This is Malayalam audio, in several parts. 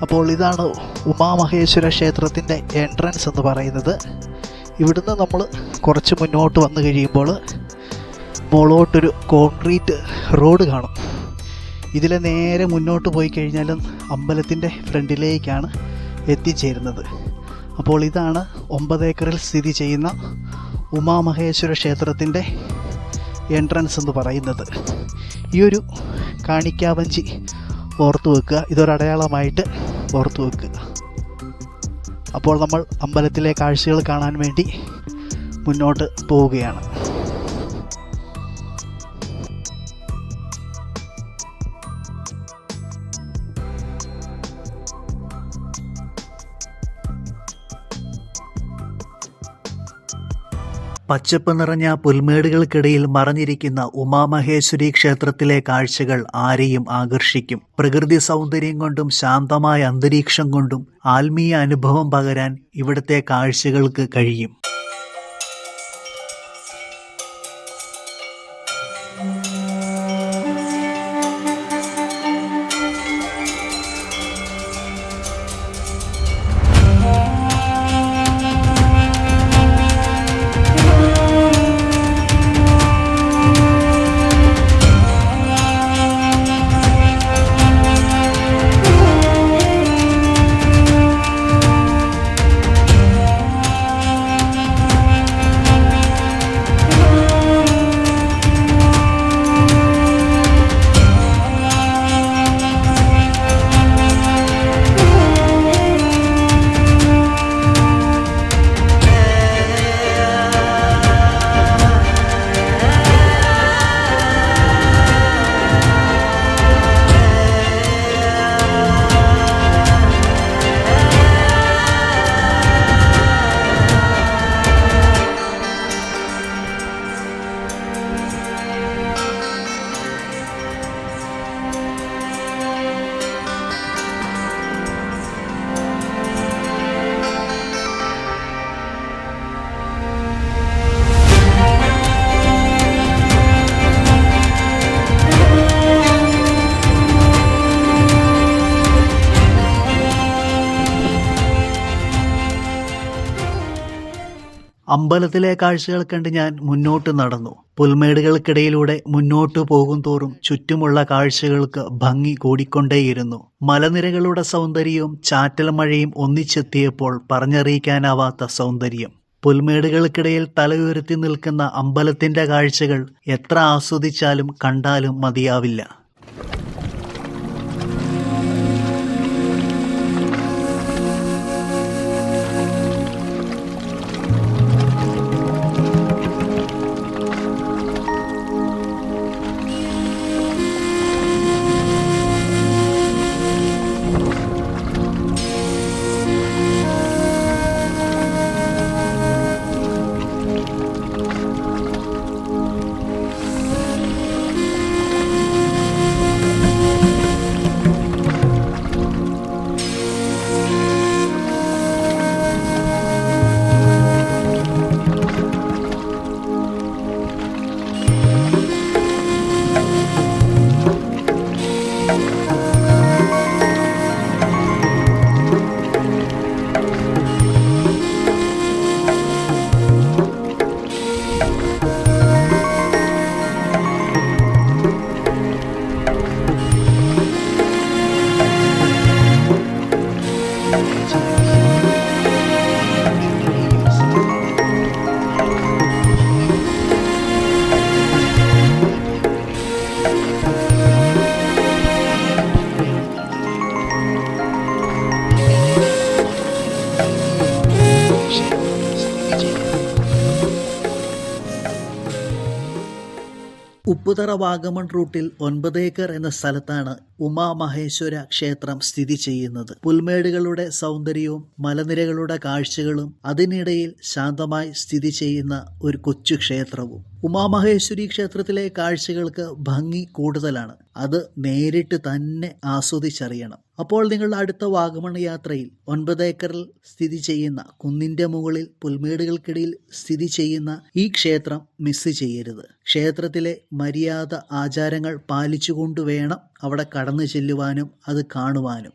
അപ്പോൾ ഇതാണ് ഉമാമഹേശ്വര ക്ഷേത്രത്തിന്റെ എൻട്രൻസ് എന്ന് പറയുന്നത്. ഇവിടുന്ന് നമ്മൾ കുറച്ച് മുന്നോട്ട് വന്നു കഴിയുമ്പോൾ മുകളോട്ടൊരു കോൺക്രീറ്റ് റോഡ് കാണും. ഇതിലെ നേരെ മുന്നോട്ട് പോയി കഴിഞ്ഞാലും അമ്പലത്തിന്റെ ഫ്രണ്ടിലേക്കാണ് എത്തിച്ചേരുന്നത്. അപ്പോൾ ഇതാണ് ഒമ്പത് ഏക്കറിൽ സ്ഥിതി ചെയ്യുന്ന ഉമാമഹേശ്വര ക്ഷേത്രത്തിന്റെ എൻട്രൻസ് എന്ന് പറയുന്നത്. ഈ ഒരു കാണിക്കാവഞ്ചി ഓർത്തു വെക്കുക. ഇതൊരടയാളമായിട്ട് ഓർത്തു വെക്കുക. അപ്പോൾ നമ്മൾ അമ്പലത്തിലെ കാഴ്ചകൾ കാണാൻ വേണ്ടി മുന്നോട്ട് പോവുകയാണ്. പച്ചപ്പ് നിറഞ്ഞ പുൽമേടുകൾക്കിടയിൽ മറഞ്ഞിരിക്കുന്ന ഉമാമഹേശ്വരി ക്ഷേത്രത്തിലെ കാഴ്ചകൾ ആരെയും ആകർഷിക്കും. പ്രകൃതി സൗന്ദര്യം കൊണ്ടും ശാന്തമായ അന്തരീക്ഷം കൊണ്ടും ആത്മീയ അനുഭവം പകരാൻ ഇവിടുത്തെ കാഴ്ചകൾക്ക് കഴിയും. അമ്പലത്തിലെ കാഴ്ചകൾ കണ്ട് ഞാൻ മുന്നോട്ട് നടന്നു. പുൽമേടുകൾക്കിടയിലൂടെ മുന്നോട്ടു പോകും തോറും ചുറ്റുമുള്ള കാഴ്ചകൾക്ക് ഭംഗി കൂടിക്കൊണ്ടേയിരുന്നു. മലനിരകളുടെ സൗന്ദര്യവും ചാറ്റൽ മഴയും ഒന്നിച്ചെത്തിയപ്പോൾ പറഞ്ഞറിയിക്കാനാവാത്ത സൗന്ദര്യം. പുൽമേടുകൾക്കിടയിൽ തലയുയർത്തി നിൽക്കുന്ന അമ്പലത്തിന്റെ കാഴ്ചകൾ എത്ര ആസ്വദിച്ചാലും കണ്ടാലും മതിയാവില്ല. ഉപ്പുതറ വാഗമൺ റൂട്ടിൽ ഒൻപത് ഏക്കർ എന്ന സ്ഥലത്താണ് ഉമാമഹേശ്വര ക്ഷേത്രം സ്ഥിതി ചെയ്യുന്നത്. പുൽമേടുകളുടെ സൗന്ദര്യവും മലനിരകളുടെ കാഴ്ചകളും അതിനിടയിൽ ശാന്തമായി സ്ഥിതി ചെയ്യുന്ന ഒരു കൊച്ചു ക്ഷേത്രവും ഉമാമഹേശ്വരി ക്ഷേത്രത്തിലെ കാഴ്ചകൾക്ക് ഭംഗി കൂടുതലാണ്. അത് നേരിട്ട് തന്നെ ആസ്വദിച്ചറിയണം. അപ്പോൾ നിങ്ങളുടെ അടുത്ത വാഗമൺ യാത്രയിൽ ഒൻപത് ഏക്കറിൽ സ്ഥിതി ചെയ്യുന്ന കുന്നിന്റെ മുകളിൽ പുൽമേടുകൾക്കിടയിൽ സ്ഥിതി ചെയ്യുന്ന ഈ ക്ഷേത്രം മിസ് ചെയ്യരുത്. ക്ഷേത്രത്തിലെ മര്യാദ ആചാരങ്ങൾ പാലിച്ചുകൊണ്ട് വേണം അവിടെ കടന്നു ചെല്ലുവാനും അത് കാണുവാനും.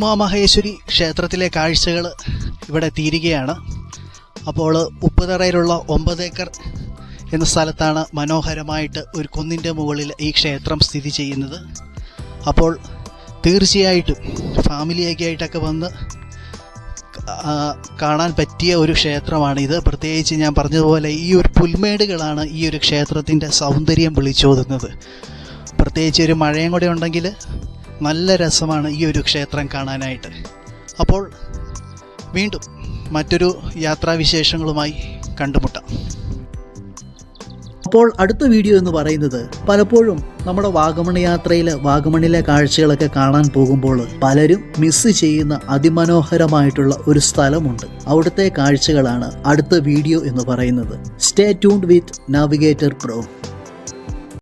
ഉമാമഹേശ്വരി ക്ഷേത്രത്തിലെ കാഴ്ചകൾ ഇവിടെ തീരുകയാണ്. അപ്പോൾ ഉപ്പുതറയിലുള്ള ഒമ്പത് ഏക്കർ എന്ന സ്ഥലത്താണ് മനോഹരമായിട്ട് ഒരു കുന്നിന്റെ മുകളിൽ ഈ ക്ഷേത്രം സ്ഥിതി ചെയ്യുന്നത്. അപ്പോൾ തീർച്ചയായിട്ടും ഫാമിലിയൊക്കെ ആയിട്ടൊക്കെ വന്ന് കാണാൻ പറ്റിയ ഒരു ക്ഷേത്രമാണിത്. പ്രത്യേകിച്ച് ഞാൻ പറഞ്ഞതുപോലെ ഈ ഒരു പുൽമേടുകളാണ് ഈ ഒരു ക്ഷേത്രത്തിന്റെ സൗന്ദര്യം വിളിച്ചോതുന്നത്. പ്രത്യേകിച്ച് ഒരു മഴയും കൂടെ ഉണ്ടെങ്കിൽ നല്ല രസമാണ് ഈ ഒരു ക്ഷേത്രം കാണാനായിട്ട്. അപ്പോൾ വീണ്ടും മറ്റൊരു യാത്രാവിശേഷങ്ങളുമായി കണ്ടുമുട്ടാം. അപ്പോൾ അടുത്ത വീഡിയോ എന്ന് പറയുന്നത് പലപ്പോഴും നമ്മുടെ വാഗമൺ യാത്രയിൽ വാഗമണിലെ കാഴ്ചകളൊക്കെ കാണാൻ പോകുമ്പോൾ പലരും മിസ് ചെയ്യുന്ന അതിമനോഹരമായിട്ടുള്ള ഒരു സ്ഥലമുണ്ട്. അവിടുത്തെ കാഴ്ചകളാണ് അടുത്ത വീഡിയോ എന്ന് പറയുന്നത്. Stay tuned with navigator pro